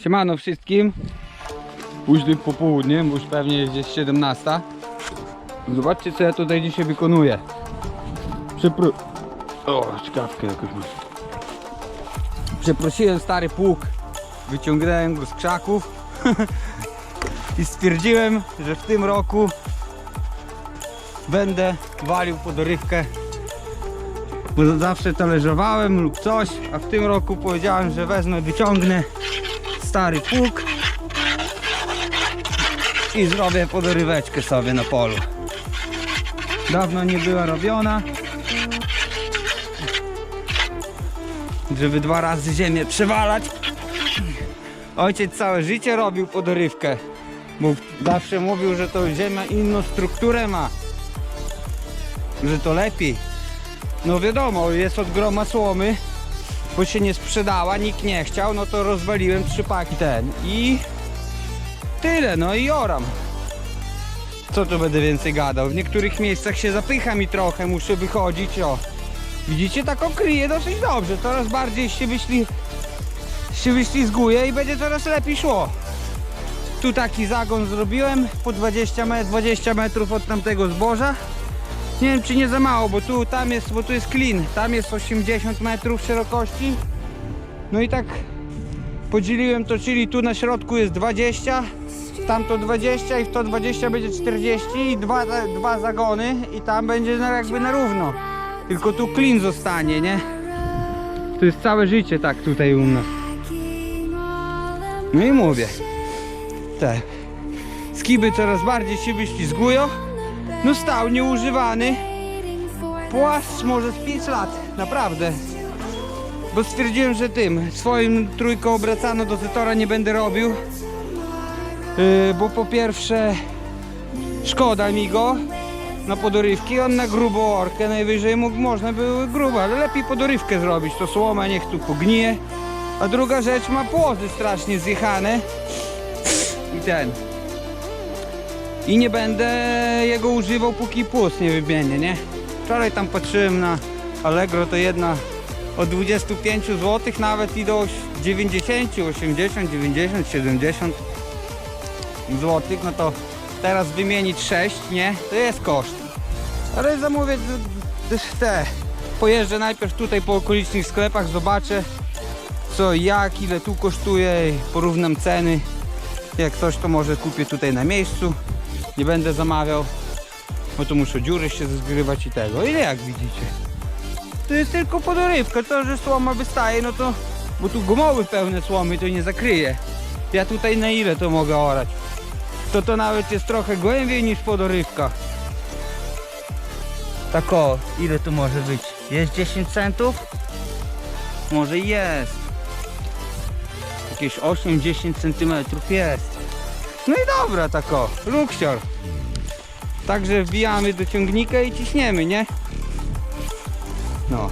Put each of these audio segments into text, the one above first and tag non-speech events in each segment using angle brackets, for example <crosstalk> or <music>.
Siemano wszystkim. Późnym popołudniem, bo już pewnie jest gdzieś 17. Zobaczcie co ja tutaj dzisiaj wykonuję. Przepro... O, czkawkę jakoś mam. Przeprosiłem stary pług. Wyciągnąłem go z krzaków. <laughs> I stwierdziłem, że w tym roku będę walił podorywkę. Bo zawsze talerzowałem lub coś, a w tym roku powiedziałem, że wezmę, wyciągnę stary pług i zrobię podoryweczkę sobie na polu. Dawno nie była robiona. Żeby dwa razy ziemię przewalać. Ojciec całe życie robił podorywkę. Bo zawsze mówił, że to ziemia inną strukturę ma. Że to lepiej. No wiadomo, jest od groma słomy, bo się nie sprzedała, nikt nie chciał, no to rozwaliłem trzy paki ten i tyle, no i oram. Co tu będę więcej gadał? W niektórych miejscach się zapycha mi trochę, muszę wychodzić, o. Widzicie, tak okryje dosyć dobrze, coraz bardziej się wyśli, się wyślizguje i będzie coraz lepiej szło. Tu taki zagon zrobiłem po 20, met, 20 metrów od tamtego zboża. Nie wiem czy nie za mało, bo tu tam jest, bo tu jest clean, tam jest 80 metrów szerokości. No i tak podzieliłem to, czyli tu na środku jest 20, tam to 20 i w to 20 będzie 40 i dwa, dwa zagony i tam będzie na, jakby na równo. Tylko tu clean zostanie, nie? To jest całe życie tak tutaj u nas. No i mówię. Tak. Skiby coraz bardziej się wyślizgują. No stał nieużywany. Płaszcz może z 5 lat, naprawdę. Bo stwierdziłem, że tym swoim trójką obracano do zetora nie będę robił. Yy, bo po pierwsze szkoda mi go na podorywki, on na grubą orkę najwyżej mógł, można było grubo, ale lepiej podorywkę zrobić, to słoma niech tu pognije. A druga rzecz ma płozy strasznie zjechane i ten. I nie będę jego używał póki płód nie wymienię, nie? Wczoraj tam patrzyłem na Allegro, to jedna od 25 zł nawet i do 90, 80, 90, 70 zł, no to teraz wymienić 6, nie? To jest koszt. Ale zamówię te. Pojeżdżę najpierw tutaj po okolicznych sklepach, zobaczę co, jak, ile tu kosztuje, porównam ceny. Jak coś to może kupię tutaj na miejscu. Nie będę zamawiał, bo tu muszę dziury się zgrywać i tego. Ile jak widzicie? To jest tylko podorywka, to że słoma wystaje, no to... Bo tu gumoły pełne słomy to nie zakryje. Ja tutaj na ile to mogę orać? To to nawet jest trochę głębiej niż podorywka. Tak o, ile tu może być? Jest 10 centów? Może jest. Jakieś 8-10 centymetrów jest. No i dobra, tak o, luksior. Także wbijamy do ciągnika i ciśniemy, nie? No.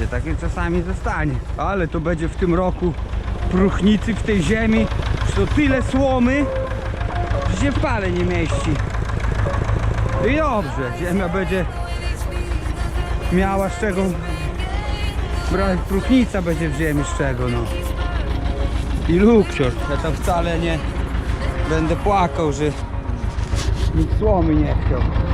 Widzicie, takie czasami zostanie. Ale to będzie w tym roku próchnicy w tej ziemi. że To tyle słomy, że się w pale nie mieści. I dobrze, ziemia będzie miała z czego brać, próchnica będzie w ziemi z czego, no. I lukcior. Ja tam wcale nie będę płakał, że nikt słomy nie chciał.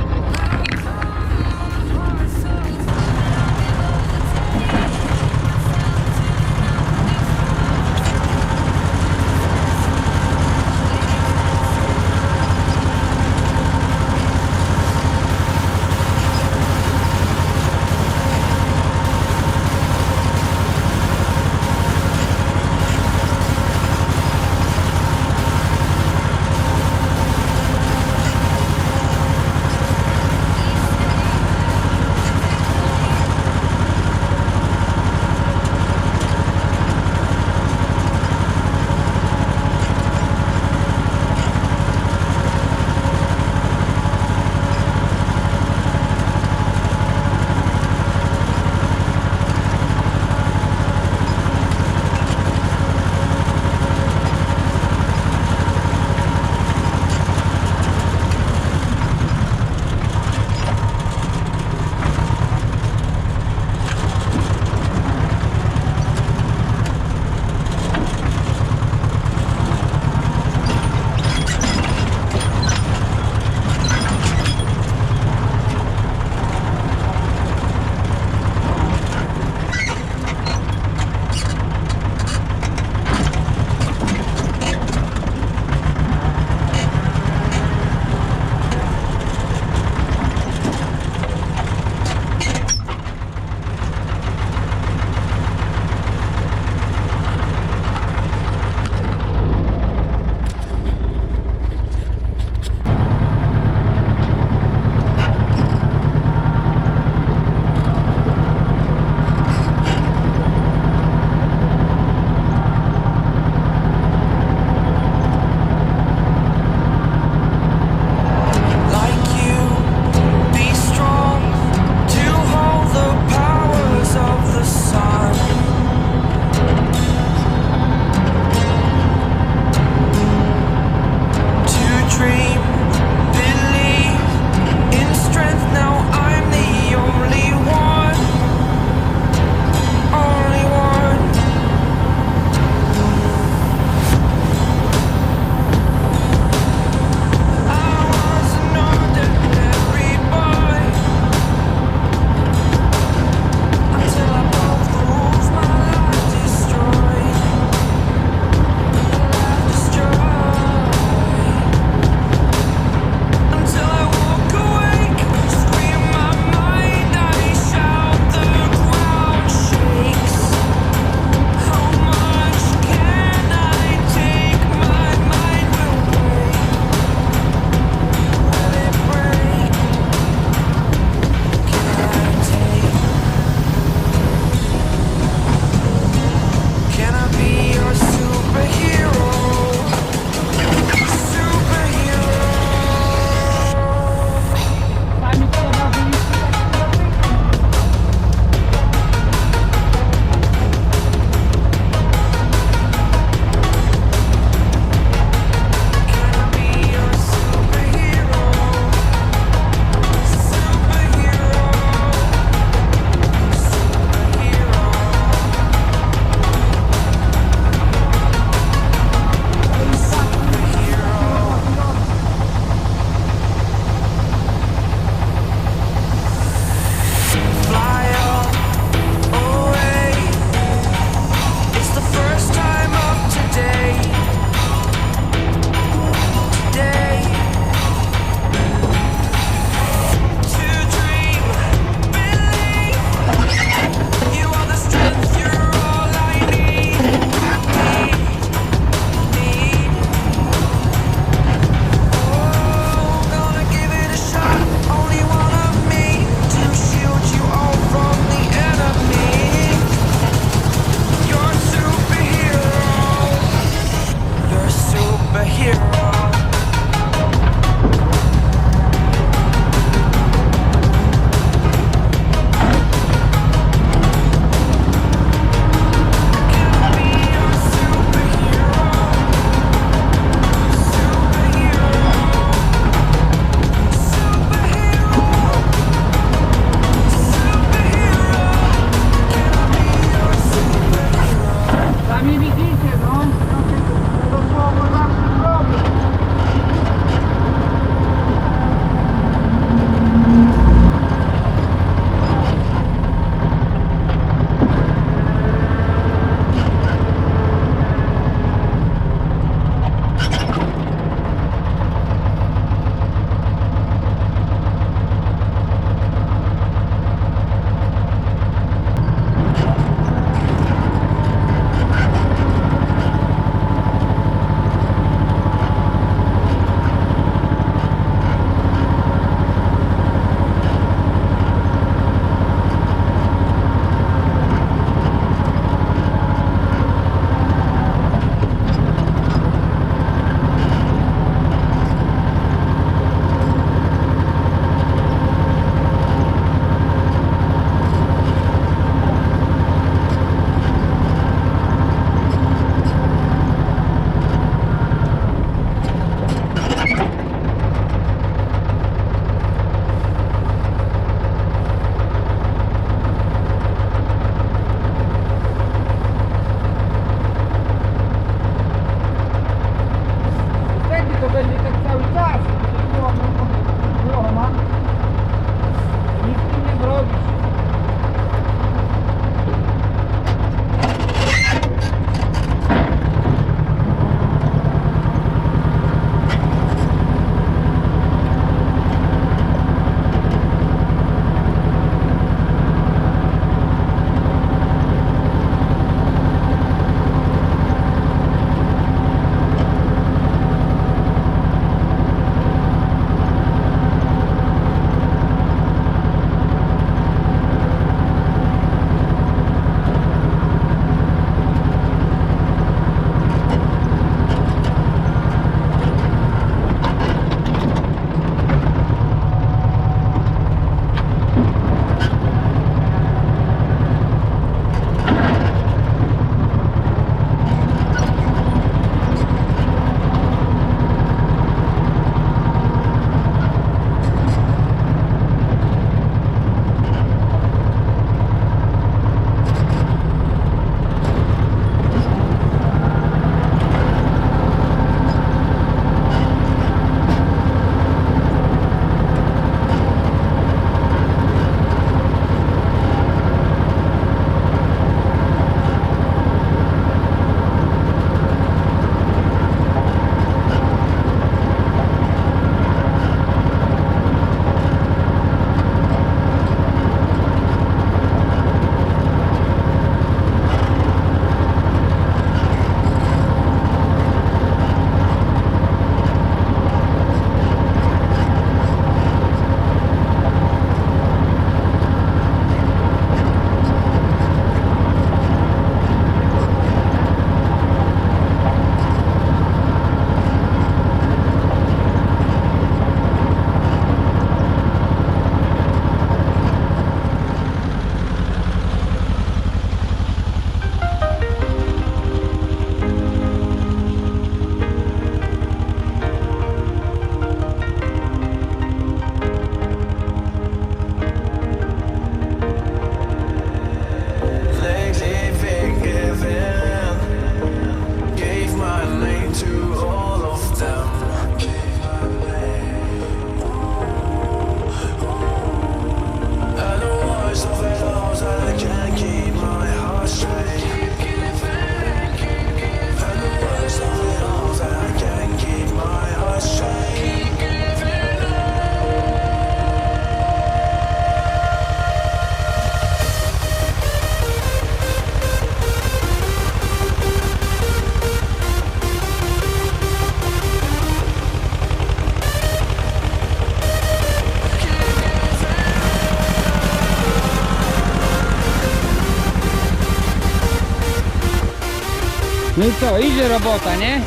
No i co, idzie robota, nie?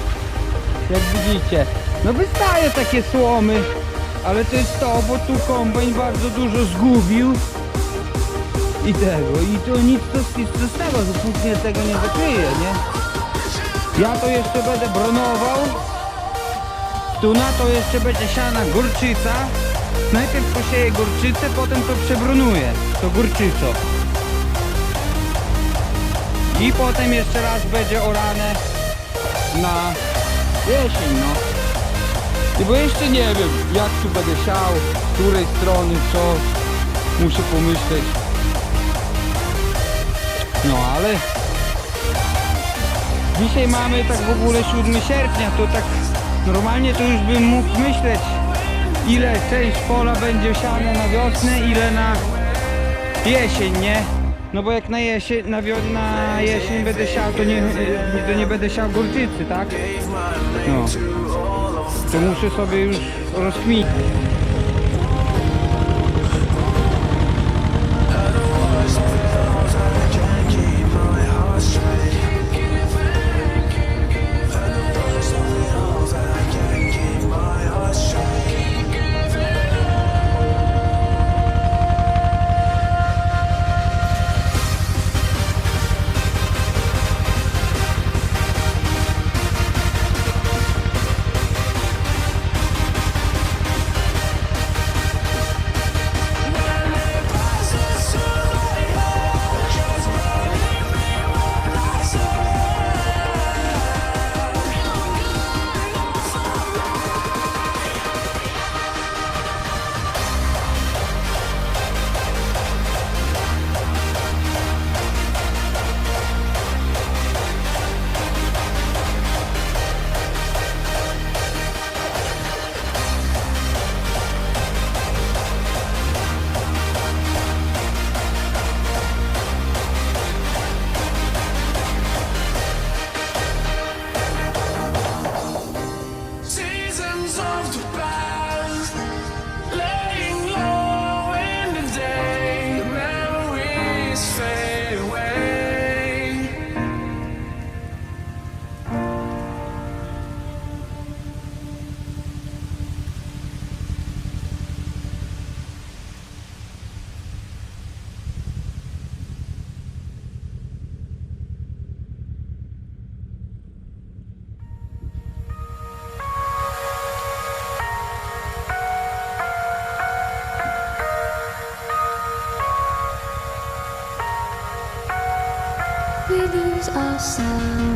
Jak widzicie. No wystaje takie słomy, ale to jest to, bo tu kombajn bardzo dużo zgubił. I tego, i to nic to, nic to z tego, dopóki tego nie zakryje, nie? Ja to jeszcze będę bronował. Tu na to jeszcze będzie siana górczyca. Najpierw posieję górczycę, potem to przebrunuję, to górczyco. I potem jeszcze raz będzie orane na jesień, no. I bo jeszcze nie wiem, jak tu będę siał, z której strony, co. Muszę pomyśleć. No ale dzisiaj mamy tak w ogóle 7 sierpnia, to tak normalnie to już bym mógł myśleć ile część pola będzie siane na wiosnę, ile na jesień, nie? No bo jak na jesień, na, na jesień będę siał, to nie, to nie będę siał górczycy, tak? No. To muszę sobie już rozkminić. sun.